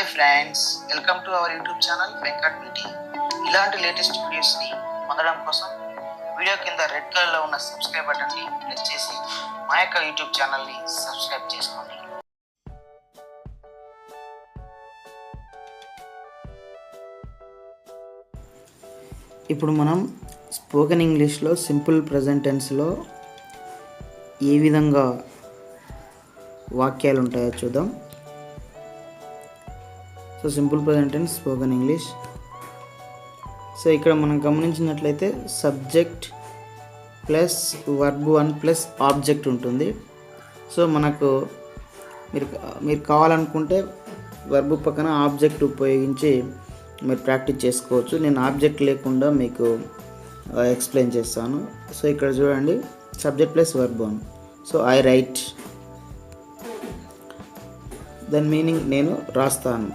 Hi friends welcome to our YouTube channel Venkat beauty ఇలాంటి latest వీడియోస్ని పొందడం కోసం వీడియో కింద రెడ్ కలర్లో ఉన్న సబ్స్క్రైబ్ బటన్ని ప్రెస్ చేసి మా యొక్క యూట్యూబ్ ఛానల్ని సబ్స్క్రైబ్ చేసుకోండి. ఇప్పుడు మనం స్పోకెన్ ఇంగ్లీష్లో సింపుల్ ప్రజెంటెన్స్లో ఏ విధంగా వాక్యాలు ఉంటాయో చూద్దాం. So simple present and spoken English so ఇక్కడ మనం గమనించినట్లయితే subject plus verb one plus object ఉంటుంది. సో మనకు మీరు మీరు కావాలనుకుంటే వర్బ్ పక్కన ఆబ్జెక్ట్ ఉపయోగించి మీరు ప్రాక్టీస్ చేసుకోవచ్చు. నేను ఆబ్జెక్ట్ లేకుండా మీకు ఎక్స్ప్లెయిన్ చేస్తాను. సో ఇక్కడ చూడండి. Subject plus verb one so I write దాని మీనింగ్ నేను రాస్తాను.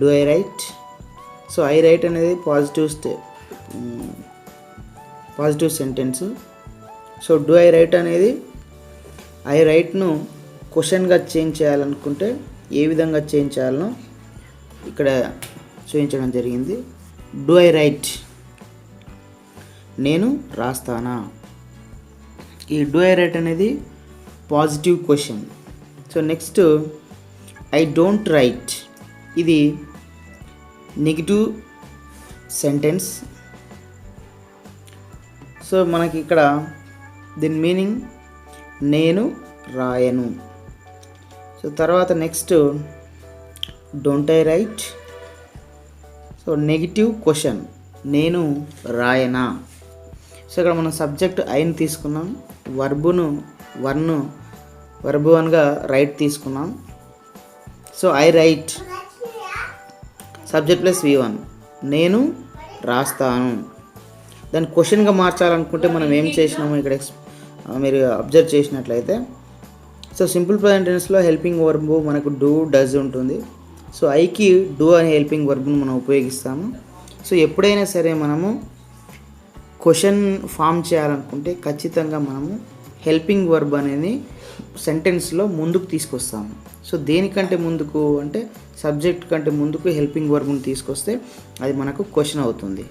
Do I write so I write అనేది positive stay positive sentence so do I write అనేది ఐ రైట్ను క్వశ్చన్గా చేంజ్ చేయాలనుకుంటే ఏ విధంగా చేంజ్ చేయాలనో ఇక్కడ చూపించడం జరిగింది. డు ఐ రైట్ నేను రాస్తానా? ఈ డు ఐ రైట్ అనేది positive question so next I don't write ఇది నెగిటివ్ సెంటెన్స్ సో మనకి ఇక్కడ దీని మీనింగ్ నేను రాయను. సో తర్వాత next don't I write so negative question నేను రాయనా? సో ఇక్కడ మనం సబ్జెక్ట్ ఐని తీసుకున్నాం. వర్బును వర్ను వర్బు వన్గా రైట్ తీసుకున్నాం. So I write subject plus V one. నేను రాస్తాను. దాన్ని క్వశ్చన్గా మార్చాలనుకుంటే మనం ఏం చేసినాము ఇక్కడ ఎక్స్ మీరు అబ్జర్వ్ చేసినట్లయితే. సో సింపుల్ ప్రజెంట్ టెన్స్లో హెల్పింగ్ వర్బ్ మనకు డూ డజ్ ఉంటుంది. సో ఐకి డూ అనే హెల్పింగ్ వర్బ్ను మనం ఉపయోగిస్తాము. సో ఎప్పుడైనా సరే మనము క్వశ్చన్ ఫామ్ చేయాలనుకుంటే ఖచ్చితంగా మనము హెల్పింగ్ వర్బ్ అనేది సెంటెన్స్లో ముందుకు తీసుకొస్తాము. సో దేనికంటే ముందుకు అంటే సబ్జెక్ట్ కంటే ముందుకు హెల్పింగ్ వర్బ్ని తీసుకొస్తే అది మనకు క్వశ్చన్ అవుతుంది.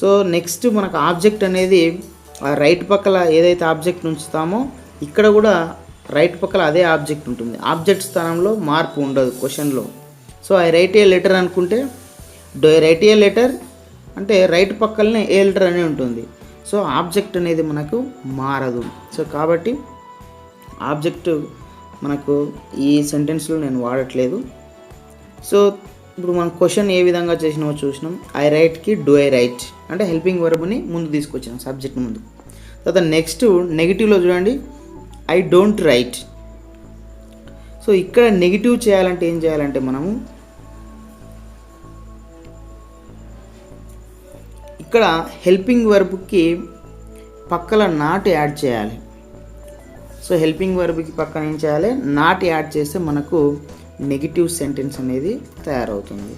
సో నెక్స్ట్ మనకు ఆబ్జెక్ట్ అనేది ఆ రైట్ పక్కల ఏదైతే ఆబ్జెక్ట్ ఉంచుతామో ఇక్కడ కూడా రైట్ పక్కల అదే ఆబ్జెక్ట్ ఉంటుంది. ఆబ్జెక్ట్ స్థానంలో మార్పు ఉండదు క్వశ్చన్లో so I write A letter అనుకుంటే డో రైట్ ఏ లెటర్ అంటే రైట్ పక్కలనే ఏ లెటర్ అనే ఉంటుంది. సో ఆబ్జెక్ట్ అనేది మనకు మారదు. సో కాబట్టి ఆబ్జెక్ట్ మనకు ఈ సెంటెన్స్లో నేను వాడట్లేదు. సో ఇప్పుడు మనం క్వశ్చన్ ఏ విధంగా చేసినామో చూసినాం. ఐ రైట్కి డూ ఐ రైట్. అంటే హెల్పింగ్ వర్బ్ని ముందు తీసుకొచ్చినాం సబ్జెక్ట్ ముందు. తర్వాత నెక్స్ట్ నెగిటివ్లో చూడండి. I don't write. సో ఇక్కడ నెగిటివ్ చేయాలంటే ఏం చేయాలంటే మనము ఇక్కడ హెల్పింగ్ వర్బ్కి పక్కల నాట్ యాడ్ చేయాలి. సో హెల్పింగ్ వర్బ్కి పక్కన ఏం చేయాలి? నాట్ యాడ్ చేస్తే మనకు నెగిటివ్ సెంటెన్స్ అనేది తయారవుతుంది.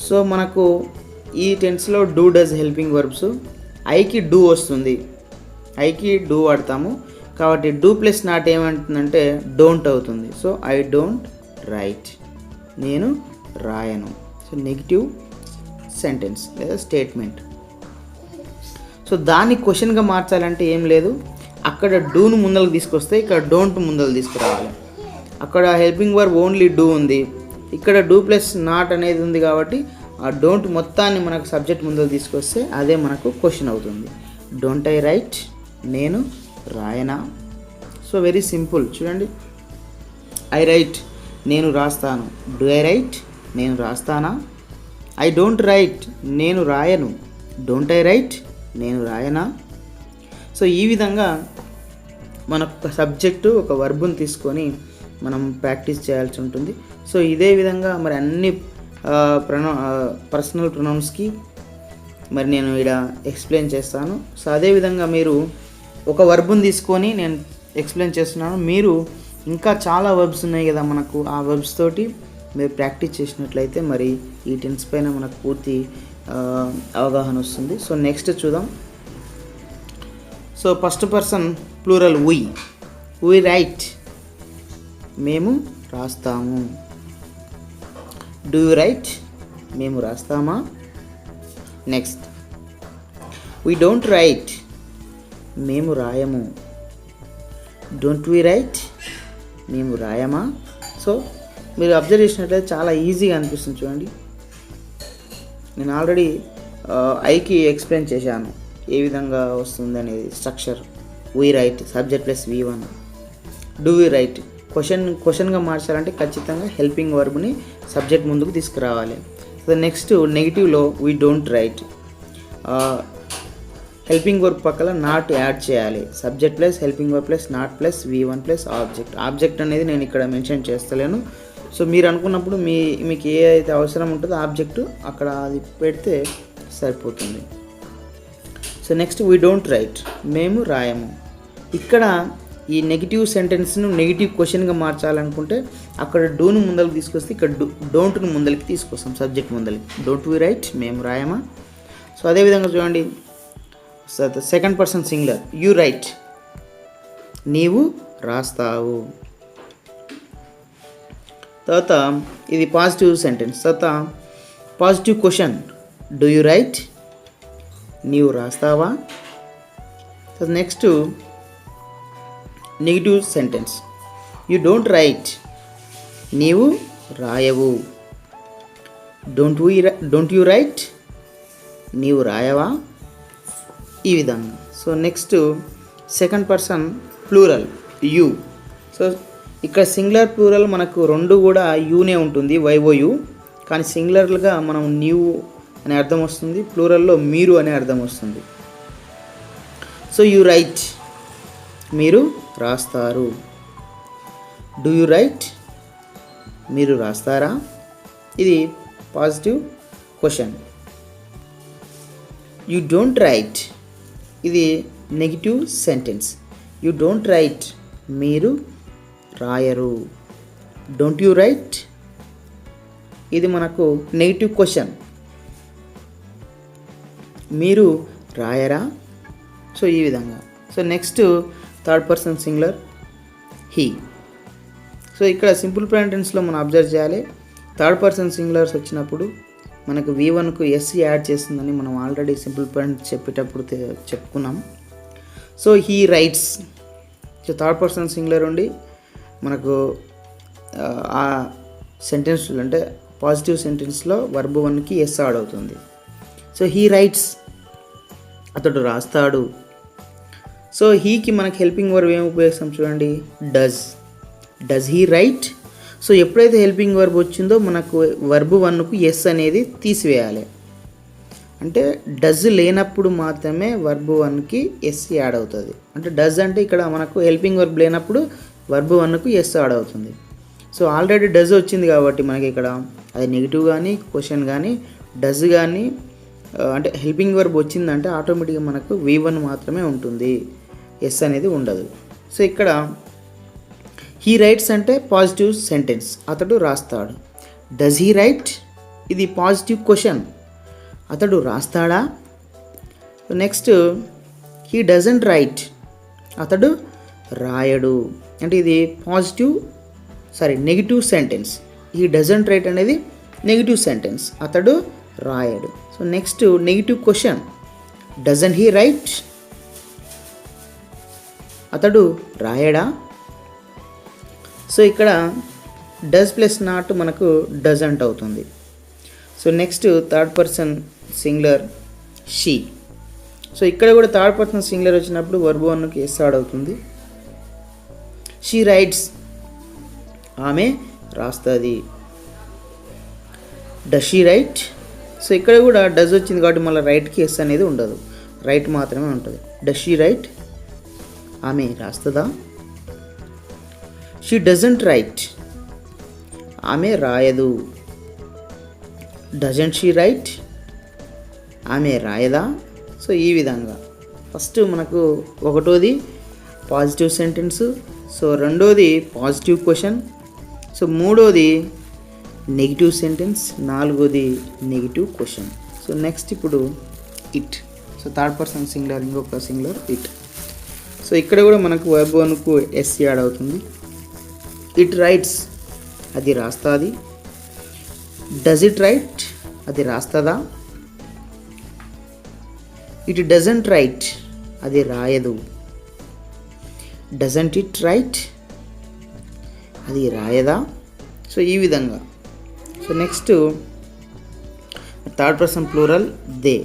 సో మనకు ఈ టెన్స్లో డూ డస్ హెల్పింగ్ వర్బ్స్. ఐకి డూ వస్తుంది. ఐకి డూ వాడతాము. కాబట్టి డూ ప్లస్ నాట్ ఏమంటుందంటే డోంట్ అవుతుంది. So I don't write. నేను రాయను. సో నెగిటివ్ సెంటెన్స్ లేదా స్టేట్మెంట్. సో దాన్ని క్వశ్చన్గా మార్చాలంటే ఏం లేదు. అక్కడ డూను ముందరకు తీసుకొస్తే ఇక్కడ డోంట్ ముందలు తీసుకురావాలి. అక్కడ హెల్పింగ్ వర్బ్ ఓన్లీ డూ ఉంది. ఇక్కడ డూ ప్లస్ నాట్ అనేది ఉంది కాబట్టి ఆ డోంట్ మొత్తాన్ని మనకు సబ్జెక్ట్ ముందలు తీసుకొస్తే అదే మనకు క్వశ్చన్ అవుతుంది. Don't I write? నేను రాయనా? So very simple. చూడండి. I write? నేను రాస్తాను. Do I write? నేను రాస్తానా? I don't write? నేను రాయను. Don't I write? నేను రాయనా? సో ఈ విధంగా మన సబ్జెక్టు ఒక వర్బుని తీసుకొని మనం ప్రాక్టీస్ చేయాల్సి ఉంటుంది. సో ఇదే విధంగా మరి అన్ని ప్రొనౌ పర్సనల్ ప్రొనౌన్స్కి మరి నేను ఇక్కడ ఎక్స్ప్లెయిన్ చేస్తాను. సో అదేవిధంగా మీరు ఒక వర్బుని తీసుకొని నేను ఎక్స్ప్లెయిన్ చేస్తున్నాను. మీరు ఇంకా చాలా వర్బ్స్ ఉన్నాయి కదా మనకు. ఆ వర్బ్స్ తోటి మీరు ప్రాక్టీస్ చేసినట్లయితే మరి ఈ టెన్స్ పైన మనకు పూర్తి అవగాహన వస్తుంది. సో నెక్స్ట్ చూద్దాం. So first person plural we we write. మేము రాస్తాము. Do you write. మేము రాస్తామా? నెక్స్ట్. We don't write. మేము రాయము. Don't we write. మేము రాయమా? సో మీరు అబ్జర్వ్ చేసినట్లయితే చాలా ఈజీగా అనిపిస్తుంది చూడండి. నేను ఆల్రెడీ ఐకి ఎక్స్ప్లెయిన్ చేశాను. ఏ విధంగా వస్తుంది అనేది structure we write subject plus V one do we write question క్వశ్చన్గా మార్చాలంటే ఖచ్చితంగా హెల్పింగ్ వర్బ్ని సబ్జెక్ట్ ముందుకు తీసుకురావాలి. So next నెగిటివ్లో we don't write helping verb పక్కన నాట్ యాడ్ చేయాలి. Subject plus helping verb plus not plus V one plus object object అనేది నేను ఇక్కడ మెన్షన్ చేస్తలేను. సో మీరు అనుకున్నప్పుడు మీ మీకు ఏ అయితే అవసరం ఉంటుందో ఆబ్జెక్ట్ అక్కడ అది పెడితే సరిపోతుంది. So next we don't write మేము రాయము. ఇక్కడ ఈ నెగిటివ్ సెంటెన్స్ను నెగిటివ్ క్వశ్చన్గా మార్చాలనుకుంటే అక్కడ డూను ముందరికి తీసుకొస్తే ఇక్కడ డో డోంట్ను ముందరికి తీసుకొస్తాం సబ్జెక్ట్ ముందరికి. డోంట్ వి రైట్ మేము రాయమా? సో అదేవిధంగా చూడండి. Second person singular you write నీవు రాస్తావు. తర్వాత ఇది పాజిటివ్ సెంటెన్స్ తర్వాత positive question do you write నీవు రాస్తావా? Next negative sentence you don't write నీవు రాయవు. Don't we don't you write నీవు రాయవా? ఈ విధంగా. So next second person plural you so ఇక్కడ సింగులర్ ప్లూరల్ మనకు రెండు కూడా యూనే ఉంటుంది వైఓయు కానీ సింగులర్గా మనం నీవు అనే అర్థం వస్తుంది ప్లూరల్లో మీరు అనే అర్థం వస్తుంది. సో యూ రైట్ మీరు రాస్తారు. డూ యూ రైట్ మీరు రాస్తారా? ఇది positive question you don't write ఇది negative sentence you don't write మీరు రాయరు. డోంట్ యూ రైట్ ఇది మనకు నెగిటివ్ క్వశ్చన్ మీరు రాయరా? సో ఈ విధంగా. So next third person singular he so ఇక్కడ సింపుల్ ప్రెంటెన్స్లో మనం అబ్జర్వ్ చేయాలి. థర్డ్ పర్సన్ సింగులర్స్ వచ్చినప్పుడు మనకు వి వన్కు ఎస్సీ యాడ్ చేస్తుందని మనం ఆల్రెడీ సింపుల్ పాయింట్ చెప్పేటప్పుడు చెప్పుకున్నాం. So he writes so third person singular ఉండి మనకు ఆ, ఆ సెంటెన్స్ అంటే పాజిటివ్ సెంటెన్స్లో వర్బ్ వన్కి ఎస్ యాడ్ అవుతుంది. సో హీ రైట్స్ అతడు రాస్తాడు. సో హీకి మనకి హెల్పింగ్ వర్బ్ ఏం ఉపయోగిస్తాం చూడండి does does he write so ఎప్పుడైతే హెల్పింగ్ వర్బ్ వచ్చిందో మనకు వర్బ్ వన్కు ఎస్ అనేది తీసివేయాలి అంటే డజ్ లేనప్పుడు మాత్రమే వర్బ్ వన్కి ఎస్ యాడ్ అవుతుంది అంటే డజ్ అంటే ఇక్కడ మనకు హెల్పింగ్ వర్బ్ లేనప్పుడు వర్బ్ వన్కు ఎస్ యాడ్ అవుతుంది సో ఆల్రెడీ డజ్ వచ్చింది కాబట్టి మనకి ఇక్కడ అది నెగిటివ్ కానీ క్వశ్చన్ కానీ డజ్ కానీ అంటే హెల్పింగ్ వర్బ్ వచ్చిందంటే ఆటోమేటిక్గా మనకు వి వన్ మాత్రమే ఉంటుంది ఎస్ అనేది ఉండదు. సో ఇక్కడ హీ రైట్స్ అంటే పాజిటివ్ సెంటెన్స్ అతడు రాస్తాడు. డజ్ హీ రైట్ ఇది పాజిటివ్ క్వశ్చన్ అతడు రాస్తాడా? నెక్స్ట్ హీ డజంట్ రైట్ అతడు రాయడు. అంటే ఇది positive sorry negative sentence he doesn't write అనేది నెగిటివ్ సెంటెన్స్ అతడు రాయడు. So next negative question doesn't he write అతడు రాయడా? సో ఇక్కడ డస్ ప్లస్ నాట్ మనకు డజంట్ అవుతుంది. So next third person singular she so ఇక్కడ కూడా థర్డ్ పర్సన్ సింగులర్ వచ్చినప్పుడు వర్బు వన్కి ఎస్ ఆడ్ అవుతుంది. షీ రైట్స్ ఆమె రాస్తుంది. డస్ షీ రైట్ సో ఇక్కడ కూడా డస్ వచ్చింది కాబట్టి మళ్ళీ రైట్కి ఎస్ అనేది ఉండదు. రైట్ మాత్రమే ఉంటుంది. డస్ షీ రైట్ ఆమె రాస్తుందా? షీ డజంట్ రైట్ ఆమె రాయదు. డజంట్ షీ రైట్ ఆమె రాయదా? సో ఈ విధంగా. ఫస్ట్ మనకు ఒకటోది పాజిటివ్ సెంటెన్స్ సో రెండోది పాజిటివ్ క్వశ్చన్ సో మూడోది నెగిటివ్ సెంటెన్స్ నాలుగోది నెగిటివ్ క్వశ్చన్ సో నెక్స్ట్ ఇప్పుడు it so third person singular ఇంకొక సింగులర్ ఇట్ సో ఇక్కడ కూడా మనకు వెబ్ వన్కు ఎస్ యాడ్ అవుతుంది. ఇట్ రైట్స్ అది రాస్తుంది. డజ్ ఇట్ రైట్ అది రాస్తుందా? ఇట్ డజంట్ రైట్ అది రాయదు. డజంట్ ఇట్ రైట్ అది రాయదా? సో ఈ విధంగా. So next third person plural they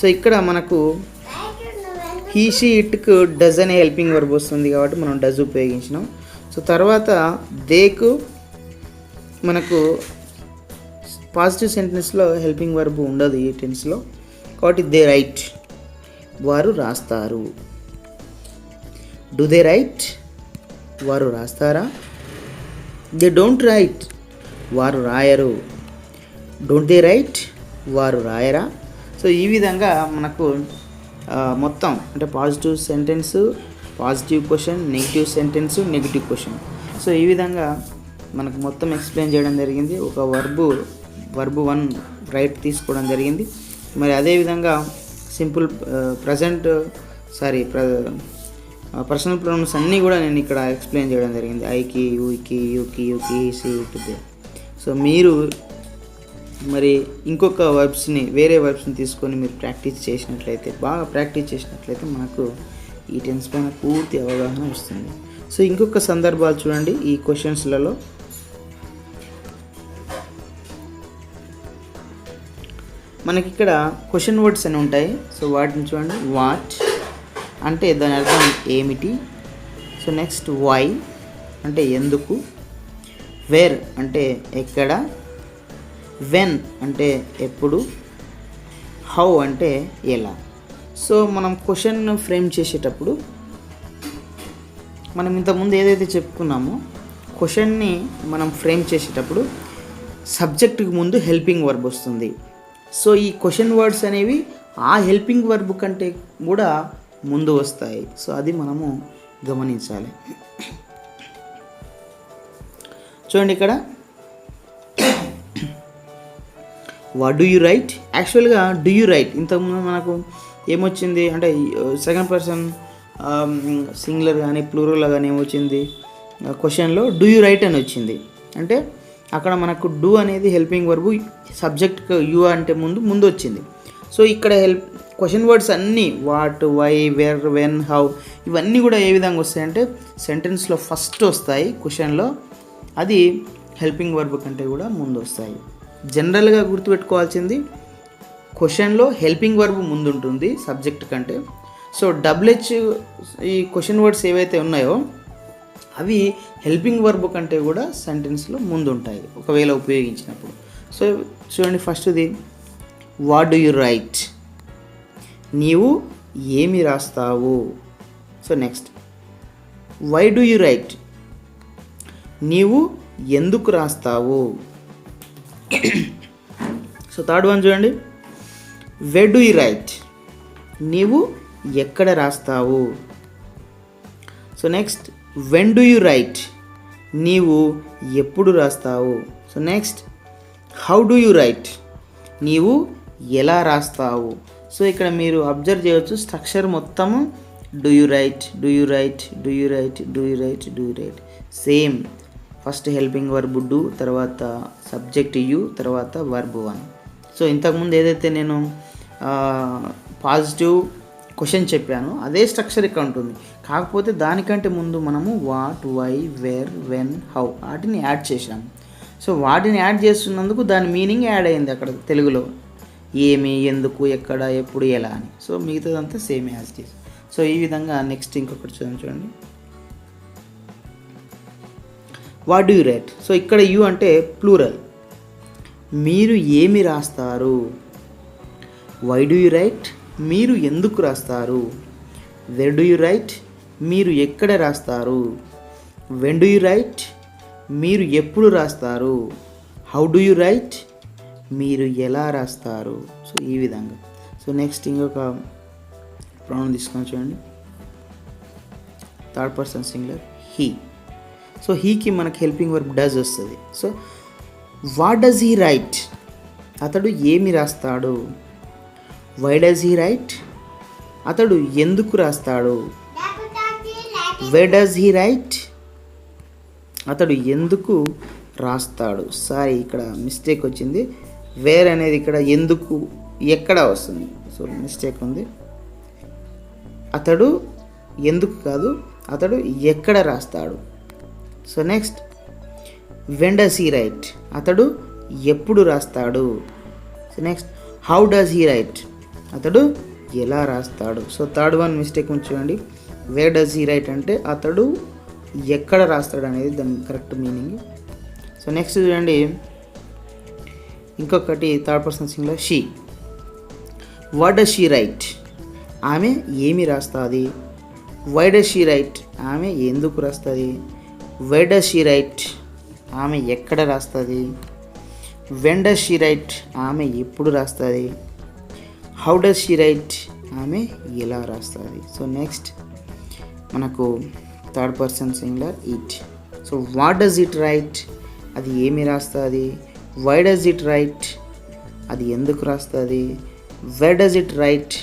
so ఇక్కడ మనకు హీ షీ ఇట్కు డజ్ అనే హెల్పింగ్ వర్బ్ వస్తుంది కాబట్టి మనం డజ్ ఉపయోగించినాం. సో తర్వాత దేకు మనకు పాజిటివ్ సెంటెన్స్లో హెల్పింగ్ వర్బ్ ఉండదు ఈ టెన్స్లో కాబట్టి దే రైట్ వారు రాస్తారు. డు దే రైట్ వారు రాస్తారా? దే డోంట్ రైట్ వారు రాయరు. డోంట్ దే రైట్ వారు రాయరా? సో ఈ విధంగా మనకు మొత్తం అంటే positive sentence positive question negative sentence negative question. So ఈ విధంగా మనకు మొత్తం ఎక్స్ప్లెయిన్ చేయడం జరిగింది. ఒక వర్బు వర్బు వన్ రైట్ తీసుకోవడం జరిగింది. మరి అదేవిధంగా సింపుల్ ప్రజెంట్ సారీ ప్ర పర్సనల్ ప్రొనౌన్స్ అన్నీ కూడా నేను ఇక్కడ ఎక్స్ప్లెయిన్ చేయడం జరిగింది. ఐకి యూకి యూకి యూకి సి టు. సో మీరు మరి ఇంకొక వర్బ్స్ని వేరే వర్బ్స్ని తీసుకొని మీరు ప్రాక్టీస్ చేసినట్లయితే బాగా ప్రాక్టీస్ చేసినట్లయితే మనకు ఈ టెన్స్ పైన పూర్తి అవగాహన వస్తుంది. సో ఇంకొక సందర్భాలు చూడండి ఈ క్వశ్చన్స్లలో మనకి ఇక్కడ క్వశ్చన్ వర్డ్స్ అని ఉంటాయి. సో వాటిని చూడండి. వాట్ అంటే దాని అర్థం ఏమిటి? సో నెక్స్ట్ వై అంటే ఎందుకు? వేర్ అంటే ఎక్కడ? వెన్ అంటే ఎప్పుడు హౌ అంటే ఎలా. సో మనం క్వశ్చన్ ఫ్రేమ్ చేసేటప్పుడు మనం ఇంతకుముందు ఏదైతే చెప్పుకున్నామో క్వశ్చన్ని మనం ఫ్రేమ్ చేసేటప్పుడు సబ్జెక్టుకి ముందు హెల్పింగ్ వర్బ్ వస్తుంది. సో ఈ క్వశ్చన్ వర్డ్స్ అనేవి ఆ హెల్పింగ్ వర్బ్ కంటే కూడా ముందు వస్తాయి. సో అది మనము గమనించాలి. చూడండి ఇక్కడ. వాట్ డూ యూ రైట్ యాక్చువల్గా డూ యూ రైట్ ఇంతకుముందు మనకు ఏమొచ్చింది? అంటే సెకండ్ పర్సన్ సింగులర్ కానీ ప్లూరల్ కానీ ఏమొచ్చింది? క్వశ్చన్లో డూ యూ రైట్ అని వచ్చింది. అంటే అక్కడ మనకు డూ అనేది హెల్పింగ్ వర్బు సబ్జెక్ట్ యూ అంటే ముందు ముందు వచ్చింది సో ఇక్కడ హెల్ప్ క్వశ్చన్ వర్డ్స్ అన్నీ what why where when how ఇవన్నీ కూడా ఏ విధంగా వస్తాయంటే సెంటెన్స్లో ఫస్ట్ వస్తాయి క్వశ్చన్లో అది హెల్పింగ్ వర్బ్ కంటే కూడా ముందు వస్తాయి జనరల్గా గుర్తుపెట్టుకోవాల్సింది క్వశ్చన్లో హెల్పింగ్ వర్బ్ ముందు ఉంటుంది సబ్జెక్ట్ కంటే. సో డబ్ల్యూహెచ్ ఈ క్వశ్చన్ వర్డ్స్ ఏవైతే ఉన్నాయో అవి హెల్పింగ్ వర్బ్ కంటే కూడా సెంటెన్స్లో ముందుంటాయి ఒకవేళ ఉపయోగించినప్పుడు. సో చూడండి ఫస్ట్ది వాట్ డూ యు రైట్? నీవు ఏమి రాస్తావు? So next why do you write? నీవు ఎందుకు రాస్తావు? సో థర్డ్ వన్ చూడండి. వెడ్ డూ రైట్ నీవు ఎక్కడ రాస్తావు? So next when do you write నీవు ఎప్పుడు రాస్తావు? So next how do you write నీవు ఎలా రాస్తావు? సో ఇక్కడ మీరు అబ్జర్వ్ చేయవచ్చు స్ట్రక్చర్ మొత్తము. Do you write do you write do you write do you write do you write same first helping verb do తర్వాత subject you తర్వాత verb one. So ఇంతకుముందు ఏదైతే నేను పాజిటివ్ క్వశ్చన్ చెప్పాను అదే స్ట్రక్చర్ ఇక్కడ ఉంటుంది. కాకపోతే దానికంటే ముందు మనము what why where when how వాటిని యాడ్ చేసాము సో వాటిని యాడ్ చేస్తున్నందుకు దాని మీనింగ్ యాడ్ అయింది అక్కడ తెలుగులో. ఏమి ఎందుకు ఎక్కడ ఎప్పుడు ఎలా అని. సో మిగతాదంతా సేమ్ యాజ్ చేసి సో ఈ విధంగా నెక్స్ట్ ఇంకొకటి చూడండి చూడండి. What do you write so ఇక్కడ యూ అంటే ప్లూరల్ మీరు ఏమి రాస్తారు? వై డూ యూ రైట్ మీరు ఎందుకు రాస్తారు? వెర్ డూ యూ రైట్ మీరు ఎక్కడ రాస్తారు? వెన్ డూ యూ రైట్ మీరు ఎప్పుడు రాస్తారు? హౌ డూ యూ రైట్ మీరు ఎలా రాస్తారు? సో ఈ విధంగా. సో నెక్స్ట్ ఇంకొక ప్రాణం తీసుకొని చూడండి. Third person singular he so హీకి మనకి హెల్పింగ్ వర్క్ డస్ వస్తుంది. So what does he write అతడు ఏమి రాస్తాడు? వై డస్ హీ రైట్ అతడు ఎందుకు రాస్తాడు? వే డస్ హీ రైట్ అతడు ఎందుకు రాస్తాడు? సారీ ఇక్కడ మిస్టేక్ వచ్చింది. వేర్ అనేది ఇక్కడ ఎందుకు ఎక్కడ వస్తుంది? సో మిస్టేక్ ఉంది. అతడు ఎందుకు కాదు అతడు ఎక్కడ రాస్తాడు? So next when does he write? అతడు ఎప్పుడు రాస్తాడు? So next how does he write? అతడు ఎలా రాస్తాడు? సో థర్డ్ వన్ మిస్టేక్ ఉంచండి వే డస్ హీ రైట్ అంటే అతడు ఎక్కడ రాస్తాడు అనేది దాని కరెక్ట్ మీనింగ్. సో నెక్స్ట్ చూడండి. ఇంకొకటి third person సింగ్లో she. What does she write? ఆమె ఏమి రాస్తుంది? Why does she write? ఆమె ఎందుకు రాస్తుంది? వై షీ రైట్ ఆమె ఎక్కడ రాస్తుంది? వెన్ డస్ షీ రైట్ ఆమె ఎప్పుడు రాస్తుంది? హౌ డస్ షీ రైట్ ఆమె ఎలా రాస్తుంది? సో నెక్స్ట్ మనకు third person singular it so what does it write అది ఏమి రాస్తుంది? వై డస్ ఇట్ రైట్ అది ఎందుకు రాస్తుంది? వె డస్ ఇట్ రైట్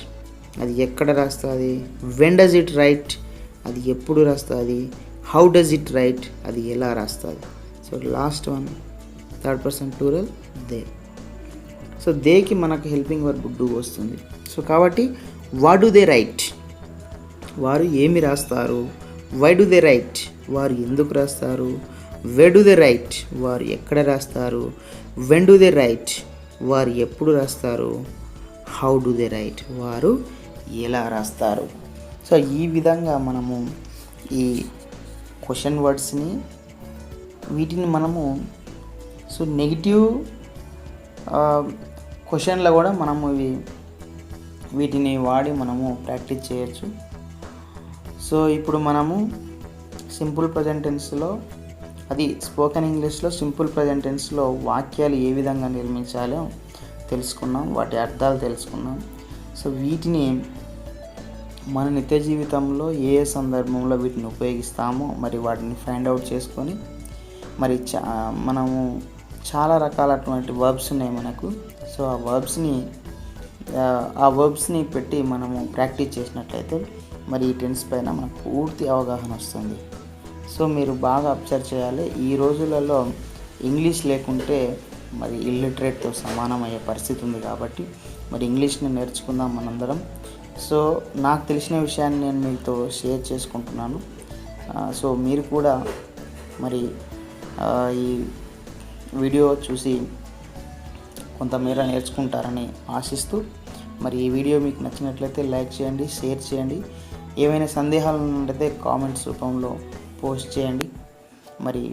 అది ఎక్కడ రాస్తుంది? వెన్ డస్ ఇట్ రైట్ అది ఎప్పుడు రాస్తుంది? హౌ డస్ ఇట్ రైట్ అది ఎలా రాస్తుంది? So last one third person plural they so దేకి మనకు హెల్పింగ్ వర్క్ డూ వస్తుంది. సో కాబట్టి వాట్ డు దే రైట్ వారు ఏమి రాస్తారు? వై డు దే రైట్ వారు ఎందుకు రాస్తారు? వే డు దే రైట్ వారు ఎక్కడ రాస్తారు? వెన్ డు దే రైట్ వారు ఎప్పుడు రాస్తారు? హౌ డు దే రైట్ వారు ఎలా రాస్తారు? సో ఈ విధంగా మనము ఈ క్వశ్చన్ వర్డ్స్ని వీటిని మనము సో నెగిటివ్ క్వశ్చన్లో కూడా మనము ఇవి వీటిని వాడి మనము ప్రాక్టీస్ చేయొచ్చు. సో ఇప్పుడు మనము సింపుల్ ప్రజెంటెన్స్లో అది స్పోకెన్ ఇంగ్లీష్లో సింపుల్ ప్రజెంటెన్స్లో వాక్యాలు ఏ విధంగా నిర్మించాలో తెలుసుకున్నాం వాటి అర్థాలు తెలుసుకున్నాం. సో వీటిని మన నిత్య జీవితంలో ఏ ఏ సందర్భంలో వీటిని ఉపయోగిస్తామో మరి వాటిని ఫైండ్ అవుట్ చేసుకొని మరి చా మనము చాలా రకాలటువంటి వర్బ్స్ ఉన్నాయి మనకు. సో ఆ వర్బ్స్ని ఆ వర్బ్స్ని పెట్టి మనము ప్రాక్టీస్ చేసినట్లయితే మరి ఈ టెన్స్ పైన మనకు పూర్తి అవగాహన వస్తుంది. సో మీరు బాగా అబ్జర్వ్ చేయాలి. ఈ రోజులలో ఇంగ్లీష్ లేకుంటే మరి ఇల్లిటరేట్తో సమానమయ్యే పరిస్థితి ఉంది కాబట్టి మరి ఇంగ్లీష్ని నేర్చుకుందాం మనందరం. సో నాకు తెలిసిన విషయాన్ని నేను మీతో షేర్ చేసుకుంటున్నాను. సో మీరు కూడా మరి ఈ వీడియో చూసి కొంతమేర నేర్చుకుంటారని ఆశిస్తూ మరి ఈ వీడియో మీకు నచ్చినట్లయితే లైక్ చేయండి షేర్ చేయండి. ఏమైనా సందేహాలు ఉన్నట్లయితే కామెంట్స్ రూపంలో పోస్ట్ చేయండి. మరి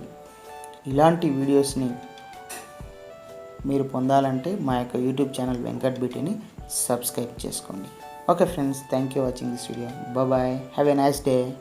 ఇలాంటి వీడియోస్ని మీరు పొందాలంటే మా యొక్క యూట్యూబ్ ఛానల్ వెంకట్ బీటీని సబ్స్క్రైబ్ చేసుకోండి. okay friends. Thank you for watching this video. Bye bye have a nice day.